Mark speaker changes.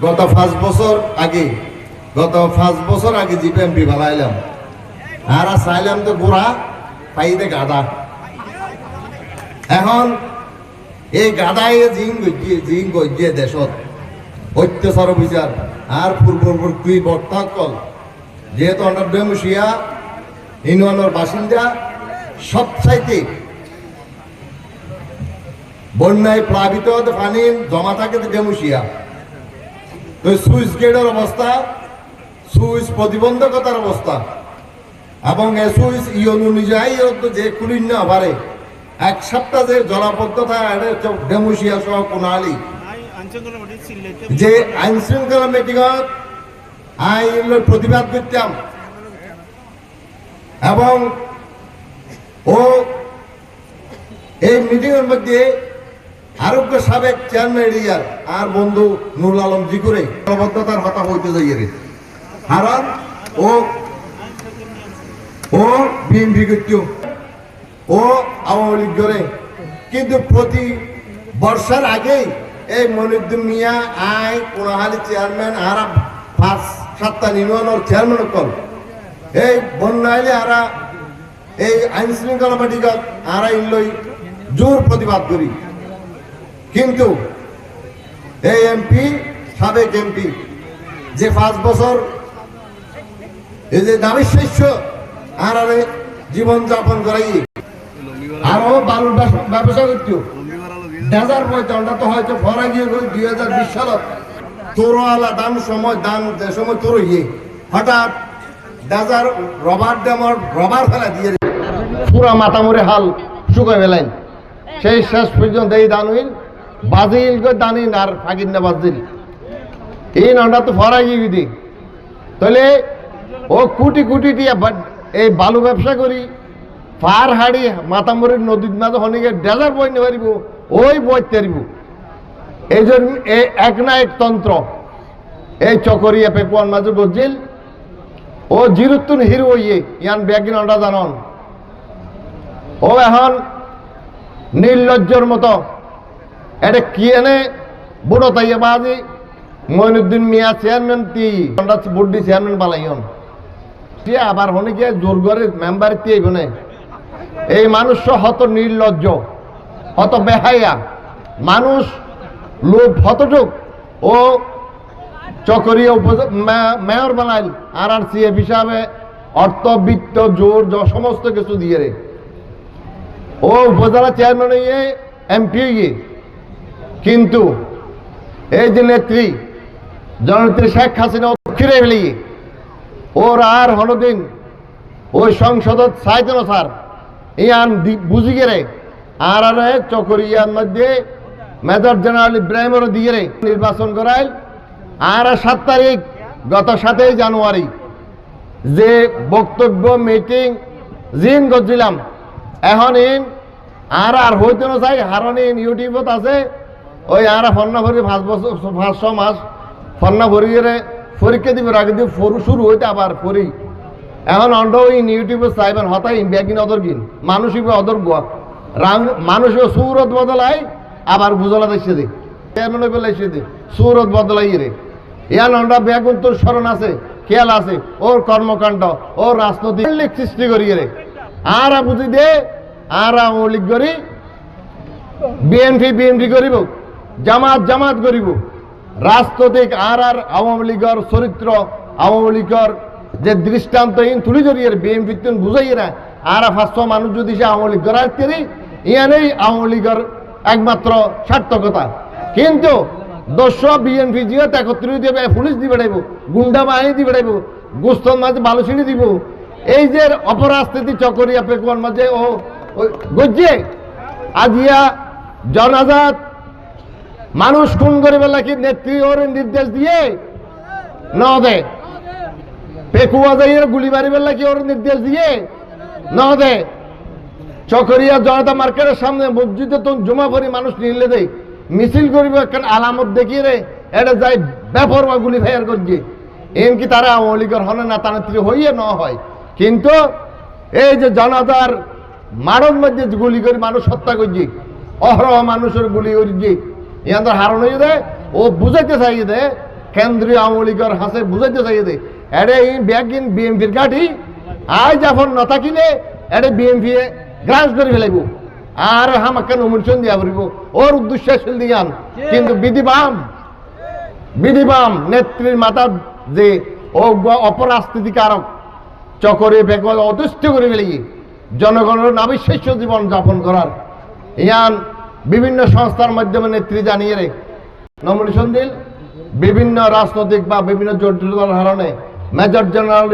Speaker 1: গত পাঁচ বছর আগে, গত পাঁচ বছর আগে জিপিএমপি বানাইলাম। আর চাইলাম তো গোড়া পাইতে গাদা এখন এই গাদায় জিং গজিয়ে জিং গজিয়ে দেশত। অত্যাচার বিচার আর পূর্ববর্তী বর্তাকল যেহেতু আমরা বেমুশিয়া ইউনিয়নের বাসিন্দা, সবচাইতে বন্যায় প্লাবিত পানি জমা থাকে বেমুশিয়া তো সুইচ গেটের অবস্থা, সুইচ প্রতিবন্ধকতার অবস্থা। এবং এ সুইচ ইয়ে ইয়ন অনুযায়ী যে খুলিন না পারে, এক সপ্তাহ যে জলাবদ্ধতা ডেমুশিয়া সহ কোনালি যে আইন শৃঙ্খলা মিটিংত আইন প্রতিবাদ করতাম। এবং ও এই মিটিংয়ের মধ্যে আরোগ্য সাবেক চেয়ারম্যান এরিয়ার আর বন্ধু নুরুল আলম জিকুরে জলবদ্ধতার হতা হইতে যাইয়ে রে কারণ ও ও বিএনপি করতো ও আওয়ামী লীগ করে কিন্তু প্রতি বর্ষার আগেই এই মনিরুদ্দিন মিয়া, আই, কোনাহালি চেয়ারম্যান, আর পাঁচ সাতটা ইউনিয়নের চেয়ারম্যান কল এই বন্যা আইলে আরা এই আইন শৃঙ্খলা পার্টিগত আরা ইনলই জোর প্রতিবাদ করি। কিন্তু এই এমপি, সাবেক এমপি, যে পাঁচ বছর এই যে দাবি শস্য আর আরে জীবন যাপন করাই। আরও বালুর ব্যবসা- করতো ডেজার বইতে তো হয়তো ফরা গিয়ে দুই হাজার বিশ সালত। তোর আলা দান সময় যে সময় তোর ইয়ে। হঠাৎ ডেজার রবার ড্যামর রবার ফেলা দিয়ে পুরা মাথা মরে হাল শুকায় ফেলেন সেই শেষ পর্যন্ত এই দানুইন বাজিল গো দানিন আর ফাঁকির না বাজিল। এই নটা তো ফরা গিয়ে তাহলে ও কুটি কুটি টিয়া এই বালু ব্যবসা করি পার হাড়ি, মাতামুরির নদীর মাঝে হনিকে ডেজার বই নিয়ে পারিব ওই বইতে পারিব এই জন্য এই এক না এক তন্ত্র। এই চকরিয়া পেপুয়ার মাঝে গজিল ও জিরুত্তুন হিরো ইয়ে ইয়ান ব্যাগিন ওটা জানন। ও এখন নির্লজ্জর মতো এটা কি এনে? বুড়ো তাইয়া বাজি। মইনুদ্দিন মিয়া চেয়ারম্যান তি বুড্ডি চেয়ারম্যান বালাইন সে আবার হনে গিয়ে জোর করে মেম্বার তি না। এই মানুষ হত নির্লজ্জ, হত বেহাইয়া মানুষ লোভ হতটুক। ও চকরিয়া মেয়র বানাইল আর আর সিএফ হিসাবে অর্থ, বিত্ত, জোর সমস্ত কিছু দিয়ে রে। ও উপজেলা চেয়ারম্যান এমপি হইয়ে কিন্তু এই যে নেত্রী, জননেত্রী শেখ হাসিনা ফিরে ফেলিয়ে ওর আর হলদিন ওই সংসদত চাইতেন স্যার ইয়ান বুঝি গেরে আর আর চকরিয়ার মধ্যে মেজর জেনারেল ইব্রাহিমেরও দিয়ে নির্বাচন করাইল। আর সাত তারিখ, গত সাতই জানুয়ারি যে বক্তব্য, মিটিং, জিন করছিলাম এখন ইন, আর আর হইতে না চাই হারণ ইন ইউটিউবত আছে। ওই আর ফন্না ভরি পাঁচ বছর ছ মাস ফন্না ভরি গেলে পরীক্ষা দিব আগে দিয়ে ফরু শুরু হইতে আবার পরি। এখন অন্ড ইন ইউটিউবে চাইবেন, হতাই ব্যাগিন অদর কিন মানুষ ইবে অদর গোয়া। রাং মানুষ সুরত বদলাই, আবার বুঝলা দেখছে দে। চেয়ারম্যান হইবে লাইছে দে? সুরত বদলাই রে ইয়ান অন্ডা ব্যাগুন তোর স্মরণ আছে, খেয়াল আছে, ওর কর্মকাণ্ড, ওর রাজনৈতিক লিক সৃষ্টি করি রে আর বুঝি দে, আর মৌলিক করি, বিএনপি বিএনপি করিব। জামাত জামাত করিব। রাজনৈতিক আর আর আওয়ামী লীগের চরিত্র, আওয়ামী লীগের যে দৃষ্টান্তহীন তুলি বিএনপি তুন বুঝাই না আর পাঁচশো মানুষ যদি সে আওয়ামী লীগ করার তেরি, ইয়ানেই আওয়ামী লীগের একমাত্র সার্থকতা। কিন্তু দশ বিএনপি জিও একত্রিত দিবে পুলিশ দিয়ে বেড়াইব, গুন্ডা বাহিনী দিয়ে বেড়াইব গুস্তর মাঝে বালুছিড়ি দিব। এই যে অপরাজনীতি চকরিয়া পেকুয়ার মাঝে, ও গজ্জে আজিয়া জনাজাত মানুষ খুন করে বেলা কি নেত্রী ওর নির্দেশ দিয়ে? ন দে। পেকুয়া যাইয়ের গুলি মারি বেলা কি ওর নির্দেশ দিয়ে? ন দে। চকরিয়া জনতা মার্কেটের সামনে মসজিদে তো জমা করি মানুষ নিলে দেয় মিছিল করিব একখান আলামত দেখিয়ে রে এটা যাই ব্যাপরবা গুলি ফায়ার করছে। এমনকি তারা আওয়ামী হনে না তানেত্রী হইয়ে ন হয়। কিন্তু এই যে জনতার মারণ মধ্যে গুলি করে মানুষ হত্যা করছে, অহরহ মানুষের গুলি করছে ইয়াদের হারণ হয়ে দেয় ও বুঝাইতে চাই দে কেন্দ্রীয় আওয়ামী লীগের হাসে বুঝাইতে চাই দে এডে ইন বিএমপির গাঠি আজ যখন না থাকিলে এডে বিএমপি গ্রাস করে ফেলাইব। আর হামাকে নমিনেশন দিয়া পড়িব ওর উদ্দেশ্য ছিল দিয়ান কিন্তু বিধিবাম বিধিবাম নেত্রীর মাথার যে ও অপরাজনীতি কারক চকরে বেকল অতিষ্ঠ করে ফেলি জনগণের নাবিশ্বাস্য জীবন যাপন করার। ইয়ান বিভিন্ন সংস্থার মাধ্যমে নেত্রী জানিয়ে রে নমিনেশন দিল। বিভিন্ন রাজনৈতিক বা বিভিন্ন জটিলতার কারণে মেজর জেনারেল